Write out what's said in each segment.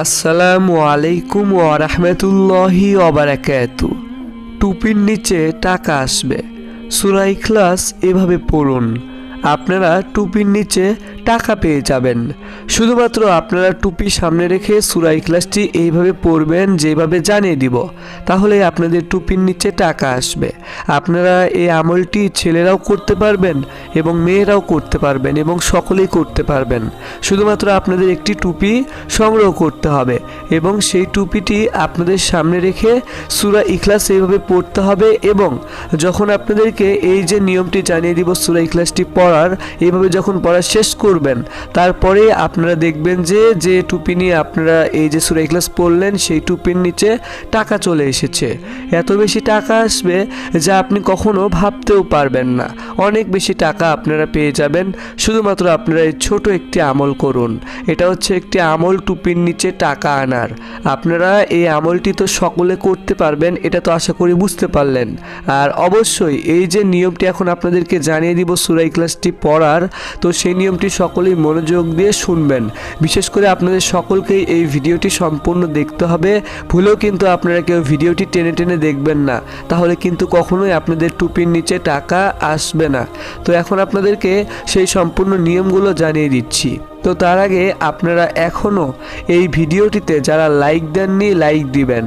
আসসালামু আলাইকুম ওরহমতুল্লাহি অবারাকাতু টুপির নিচে টাকা আসবে। সুরাই ক্লাস এভাবে পড়ুন। আপনারা টুপির নিচে টাকা পেয়ে যাবেন। শুধুমাত্র আপনারা টুপি সামনে রেখে সুরা ইখলাসটি এইভাবে পড়বেন, যেভাবে জানিয়ে দিব, তাহলে আপনাদের টুপির নিচে টাকা আসবে। আপনারা এই আমলটি ছেলেরাও করতে পারবেন এবং মেয়েরাও করতে পারবেন এবং সকলেই করতে পারবেন। শুধুমাত্র আপনাদের একটি টুপি সংগ্রহ করতে হবে এবং সেই টুপিটি আপনাদের সামনে রেখে সুরা ইখলাস এইভাবে পড়তে হবে এবং যখন আপনাদেরকে এই যে নিয়মটি জানিয়ে দিব সুরা ইখলাসটি পড়ার, এইভাবে যখন পড়া শেষ করবেন। তারপরে আপনারা দেখবেন যে যে টুপি নিয়ে আপনারা এই যে সুরা ইখলাস পড়লেন, সেই টুপির নিচে টাকা চলে এসেছে। এত বেশি টাকা আসবে যা আপনি কখনো ভাবতেও পারবেন না। অনেক বেশি টাকা আপনারা পেয়ে যাবেন। শুধুমাত্র আপনারা এই ছোট একটি আমল করুন। এটা হচ্ছে একটি আমল টুপির নিচে টাকা আনার। আপনারা এই আমলটি তো সকলে করতে পারবেন, এটা তো আশা করি বুঝতে পারলেন। আর অবশ্যই এই যে নিয়মটি এখন আপনাদেরকে জানিয়ে দিব সুরাই ক্লাসটি পড়ার, তো সেই নিয়মটি সকলেই মনোযোগ দিয়ে শুনবেন। বিশেষ করে আপনাদের সকলকেই এই ভিডিওটি সম্পূর্ণ দেখতে হবে। ভুলেও কিন্তু আপনারা কেউ ভিডিওটি টেনে টেনে দেখবেন না। তাহলে কিন্তু কখনোই আপনাদের টুপির নিচে টাকা আসবে না। তো এখন আপনাদেরকে সেই সম্পূর্ণ নিয়মগুলো জানিয়ে দিচ্ছি। তো তার আগে আপনারা এখনও এই ভিডিওটিতে যারা লাইক দেননি, লাইক দিবেন।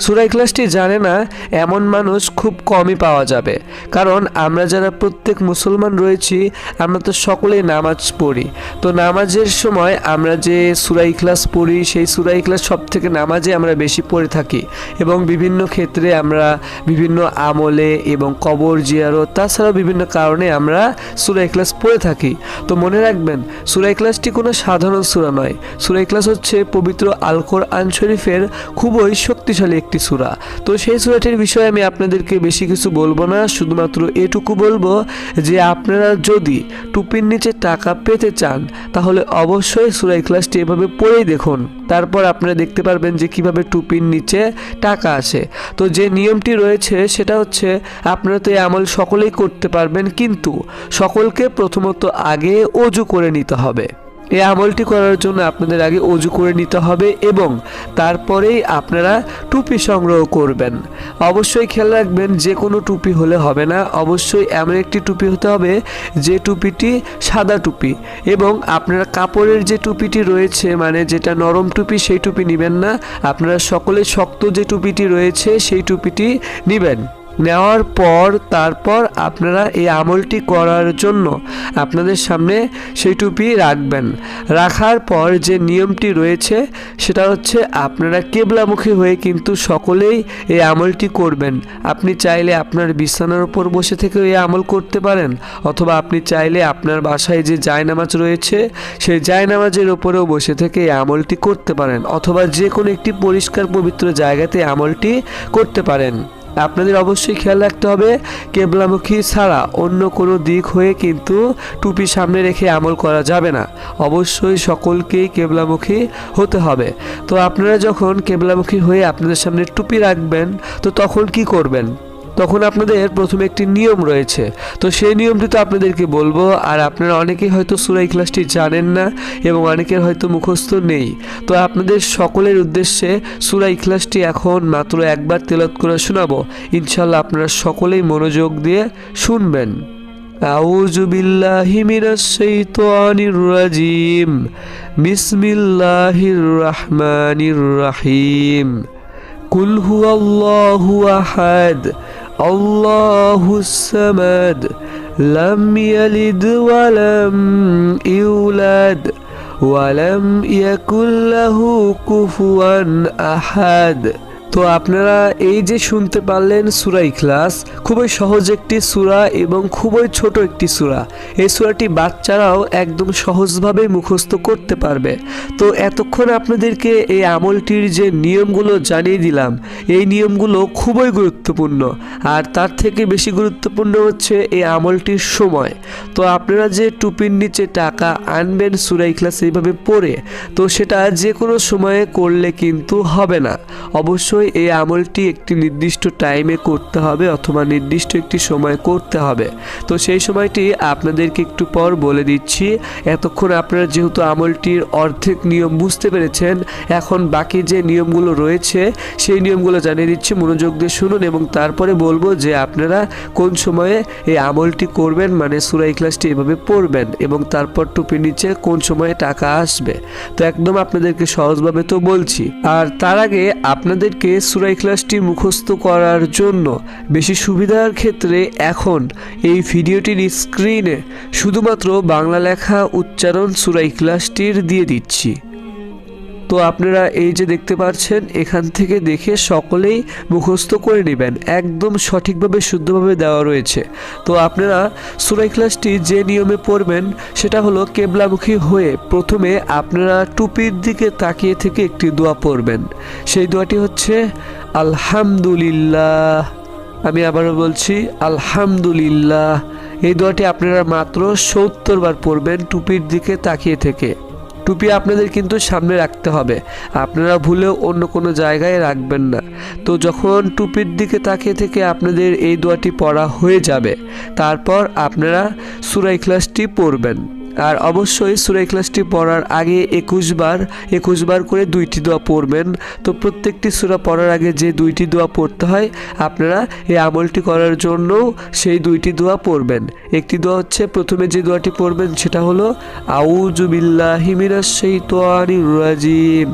সুরাই ক্লাসটি জানে না, এমন মানুষ খুব কমই পাওয়া যাবে। কারণ আমরা যারা প্রত্যেক মুসলমান রয়েছি, আমরা তো সকলেই নামাজ পড়ি। তো নামাজের সময় আমরা যে সুরাই ক্লাস পড়ি, সেই সুরাই ক্লাস সব থেকে নামাজে আমরা বেশি পড়ে থাকি। এবং বিভিন্ন ক্ষেত্রে আমরা বিভিন্ন আমলে এবং কবর জিয়ারত, তাছাড়াও বিভিন্ন কারণে আমরা সুরাই ক্লাস পড়ে থাকি। তো মনে রাখবেন, সুরাই ক্লাসটি কোনো সাধারণ সুরা নয়। সুরাই ক্লাস হচ্ছে পবিত্র আল কোরআন শরীফের খুবই শক্তিশালী একটি সূরা। তো সেই সূরাটির বিষয়ে আমি আপনাদেরকে বেশি কিছু বলব না, শুধুমাত্র এটুকু বলব যে আপনারা যদি টুপির নিচে টাকা পেতে চান, তাহলে অবশ্যই সূরা ক্লাসটি এভাবে পড়েই দেখুন। তারপর আপনারা দেখতে পারবেন যে কীভাবে টুপির নিচে টাকা আসে। তো যে নিয়মটি রয়েছে, সেটা হচ্ছে আপনারা তো এই আমল সকলেই করতে পারবেন, কিন্তু সকলকে প্রথমত আগে অজু করে নিতে হবে। এই আমলটি করার জন্য আপনাদের আগে অজু করে নিতে হবে এবং তারপরেই আপনারা টুপি সংগ্রহ করবেন। অবশ্যই খেয়াল রাখবেন যে কোনো টুপি হলে হবে না। অবশ্যই এমন একটি টুপি হতে হবে, যে টুপিটি সাদা টুপি এবং আপনারা কাপড়ের যে টুপিটি রয়েছে মানে যেটা নরম টুপি, সেই টুপি নেবেন না। আপনারা সকলে শক্ত যে টুপিটি রয়েছে, সেই টুপিটি নেবেন। নেওয়ার পর, তারপর আপনারা এই আমলটি করার জন্য আপনাদের সামনে সেই টুপি রাখবেন। রাখার পর যে নিয়মটি রয়েছে, সেটা হচ্ছে আপনারা কেবলামুখী হয়ে কিন্তু সকলেই এই আমলটি করবেন। আপনি চাইলে আপনার বিছানার উপর বসে থেকেও এই আমল করতে পারেন, অথবা আপনি চাইলে আপনার বাসায় যে জায়নামাজ রয়েছে, সেই জায়নামাজের উপরেও বসে থেকে এই আমলটি করতে পারেন, অথবা যে কোনো একটি পরিষ্কার পবিত্র জায়গাতে আমলটি করতে পারেন। আপনাদের অবশ্যই খেয়াল রাখতে হবে, কেবলামুখী ছাড়া অন্য কোনো দিক হয়ে কিন্তু টুপি সামনে রেখে আমল করা যাবে না। অবশ্যই সকলকেই কেবলামুখী হতে হবে। তো আপনারা যখন কেবলামুখী হয়ে আপনাদের সামনে টুপি রাখবেন, তো তখন কি করবেন? তখন আপনাদের প্রথমে একটি নিয়ম রয়েছে তো সেই নিয়মটি তো আপনাদেরকে বলবো আর আপনারা অনেকেই হয়তো সুরাই ক্লাসটি জানেন না এবং অনেকের হয়তো মুখস্থ নেই তো আপনাদের সকলের উদ্দেশ্যে সুরাই ক্লাসটি এখন মাত্র একবার তেলত করে শোনাবো ইনশাল্লাহ আপনারা সকলেই মনোযোগ দিয়ে শুনবেন أعوذ بالله من الشيطان الرجيم بسم الله الرحمن الرحيم قل هو الله أحد الله الصمد لم يلد ولم يولد ولم يكن له كفوا أحد. তো আপনারা এই যে শুনতে পারলেন সুরা ইখলাস, খুবই সহজ একটি সুরা এবং খুবই ছোট একটি সুরা। এই সুরাটি বাচ্চারাও একদম সহজভাবে মুখস্থ করতে পারবে। তো এতক্ষণ আপনাদেরকে এই আমলটির যে নিয়মগুলো জানিয়ে দিলাম, এই নিয়মগুলো খুবই গুরুত্বপূর্ণ। আর তার থেকে বেশি গুরুত্বপূর্ণ হচ্ছে এই আমলটির সময়। তো আপনারা যে টুপির নিচে টাকা আনবেন সুরা ইখলাস এইভাবে পড়ে, তো সেটা যে কোনো সময়ে করলে কিন্তু হবে না। অবশ্যই এই আমলটি একটি নির্দিষ্ট টাইমে করতে হবে অথবা নির্দিষ্ট একটি সময় করতে হবে। তো সেই সময়টি আপনাদেরকে একটু পর বলে দিচ্ছি। এতক্ষণ আপনারা যেহেতু আমলটির অর্ধেক নিয়ম বুঝতে পেরেছেন, এখন বাকি যে নিয়মগুলো রয়েছে, সেই নিয়মগুলো জানিয়ে দিচ্ছি। মনোযোগ দিয়ে শুনুন এবং তারপরে বলব যে আপনারা কোন সময়ে এই আমলটি করবেন মানে সুরাই ক্লাসটি এভাবে পড়বেন এবং তারপর টুপির নিচে কোন সময়ে টাকা আসবে। তো একদম আপনাদেরকে সহজভাবে তো বলছি। আর তার আগে আপনাদেরকে সুরাই ক্লাসটি মুখস্থ করার জন্য বেশি সুবিধার ক্ষেত্রে এখন এই ভিডিওটির স্ক্রিনে শুধুমাত্র বাংলা লেখা উচ্চারণ সুরাই ক্লাসটির দিয়ে দিচ্ছি। তো আপনারা এই যে দেখতে পাচ্ছেন, এখান থেকে দেখে সকলেই মুখস্থ করে নেবেন। একদম সঠিকভাবে, শুদ্ধভাবে দেওয়া রয়েছে। তো আপনারা সুরাই ক্লাসটি যে নিয়মে পড়বেন, সেটা হলো কেবলামুখী হয়ে প্রথমে আপনারা টুপির দিকে তাকিয়ে থেকে একটি দোয়া পড়বেন। সেই দোয়াটি হচ্ছে, আলহামদুলিল্লাহ। আমি আবারও বলছি, আলহামদুলিল্লাহ। এই দোয়াটি আপনারা মাত্র সত্তর বার পড়বেন টুপির দিকে তাকিয়ে থেকে। টুপি আপনাদের কিন্তু সামনে রাখতে হবে। আপনারা ভুলেও অন্য কোনো জায়গায় রাখবেন না। তো যখন টুপির দিকে তাকিয়ে থেকে আপনাদের এই দোয়াটি পড়া হয়ে যাবে, তারপর আপনারা সুরাই ক্লাসটি পড়বেন। আর অবশ্যই সুরাই ক্লাসটি পড়ার আগে একুশ বার একুশ বার করে দুইটি দোয়া পড়বেন। তো প্রত্যেকটি সুরা পড়ার আগে যে দুইটি দোয়া পড়তে হয়, আপনারা এই আমলটি করার জন্য সেই দুইটি দোয়া পড়বেন। একটি দোয়া হচ্ছে প্রথমে যে দোয়াটি পড়বেন সেটা হলো আউজুবিল্লাহ হিমিরাজ সেই তোয়ারি রাজিম।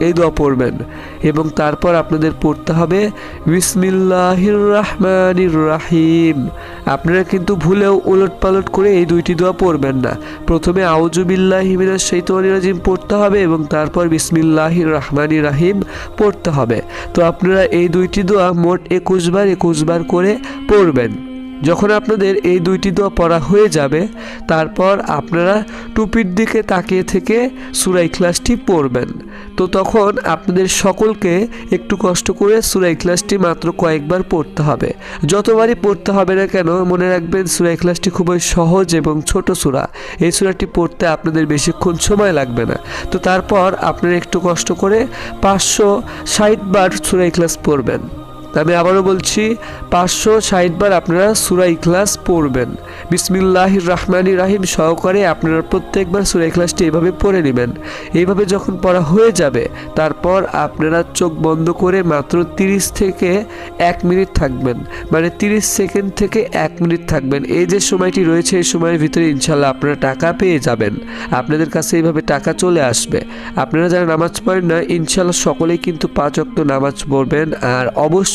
এই দোয়া পড়বেন। এবং তারপর আপনাদের পড়তে হবে, বিসমিল্লাহির রহমানির রাহিম। আপনারা কিন্তু ভুলেও উলট পালট করে এই দুইটি দোয়া পড়বেন না। প্রথমে আউজুবিল্লাহি মিনাশ শাইতানির রাজিম পড়তে হবে এবং তারপর, বিসমিল্লাহির রহমানির রাহিম পড়তে হবে। তো আপনারা এই দুইটি দোয়া মোট একুশ বার একুশ বার করে পড়বেন। যখন আপনাদের এই দুইটি দোয়া পড়া হয়ে যাবে, তারপর আপনারা টুপির দিকে তাকিয়ে থেকে সুরাই ক্লাসটি পড়বেন। তো তখন আপনাদের সকলকে একটু কষ্ট করে সুরাই ক্লাসটি মাত্র কয়েকবার পড়তে হবে। যতবারই পড়তে হবে না কেন, মনে রাখবেন সুরাই ক্লাসটি খুবই সহজ এবং ছোট সুরা। এই সুরাটি পড়তে আপনাদের বেশিক্ষণ সময় লাগবে না। তো তারপর আপনারা একটু কষ্ট করে পাঁচশো ষাট বার সুরাই ক্লাস পড়বেন। আমি আবারও বলছি, পাঁচশো ষাটবার আপনারা সুরা ইখলাস পড়বেন। বিসমিল্লাহির রহমানি রাহিম সহকারে আপনারা প্রত্যেকবার সুরা ইখলাসটি এভাবে পড়ে নেবেন। এইভাবে যখন পড়া হয়ে যাবে, তারপর আপনারা চোখ বন্ধ করে মাত্র তিরিশ থেকে এক মিনিট থাকবেন। মানে তিরিশ সেকেন্ড থেকে এক মিনিট থাকবেন। এই যে সময়টি রয়েছে, এই সময়ের ভিতরে ইনশাল্লাহ আপনারা টাকা পেয়ে যাবেন। আপনাদের কাছে এইভাবে টাকা চলে আসবে। আপনারা যারা নামাজ পড়েন না, ইনশাল্লাহ সকলেই কিন্তু পাঁচ অক্ত নামাজ পড়বেন। আর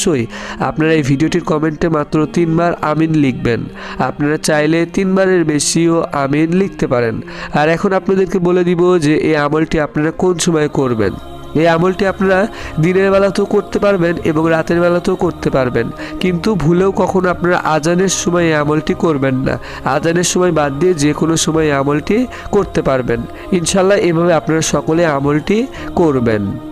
অবশ্যই। আপনারা এই ভিডিওটির কমেন্টে মাত্র তিনবার আমিন লিখবেন। আপনারা চাইলে তিনবারের বেশিও আমিন লিখতে পারেন। আর এখন আপনাদেরকে বলে দিব যে এই আমলটি আপনারা কোন সময় করবেন। এই আমলটি আপনারা দিনের বেলাতেও করতে পারবেন এবং রাতের বেলাতেও করতে পারবেন। কিন্তু ভুলেও কখনো আপনারা আজানের সময় এই আমলটি করবেন না। আজানের সময় বাদ দিয়ে যে কোনো সময় এই আমলটি করতে পারবেন। ইনশাল্লাহ এভাবে আপনারা সকলে আমলটি করবেন।